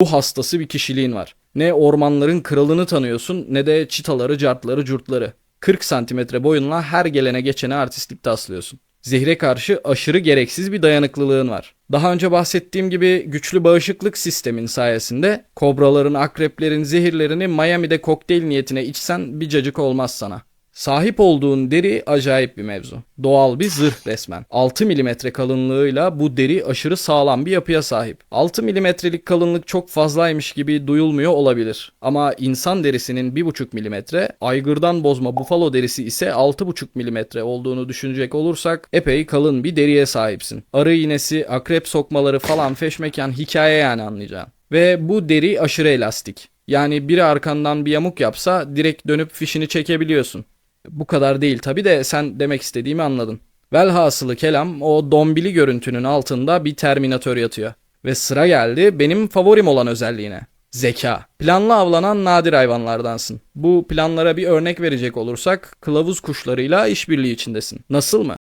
Bu hastası bir kişiliğin var. Ne ormanların kralını tanıyorsun ne de çitaları, cartları, curtları. 40 santimetre boyunla her gelene geçene artistlik taslıyorsun. Zehre karşı aşırı gereksiz bir dayanıklılığın var. Daha önce bahsettiğim gibi güçlü bağışıklık sistemin sayesinde kobraların, akreplerin zehirlerini Miami'de kokteyl niyetine içsen bir cacık olmaz sana. Sahip olduğun deri acayip bir mevzu. Doğal bir zırh resmen. 6 milimetre kalınlığıyla bu deri aşırı sağlam bir yapıya sahip. 6 milimetrelik kalınlık çok fazlaymış gibi duyulmuyor olabilir. Ama insan derisinin 1,5 milimetre, aygırdan bozma bufalo derisi ise 6,5 milimetre olduğunu düşünecek olursak epey kalın bir deriye sahipsin. Arı iğnesi, akrep sokmaları falan feşmekan hikaye yani anlayacağın. Ve bu deri aşırı elastik. Yani biri arkandan bir yamuk yapsa direkt dönüp fişini çekebiliyorsun. Bu kadar değil tabi de sen demek istediğimi anladın. Velhasılı kelam o dombili görüntünün altında bir terminatör yatıyor. Ve sıra geldi benim favorim olan özelliğine. Zeka. Planlı avlanan nadir hayvanlardansın. Bu planlara bir örnek verecek olursak kılavuz kuşlarıyla işbirliği içindesin. Nasıl mı?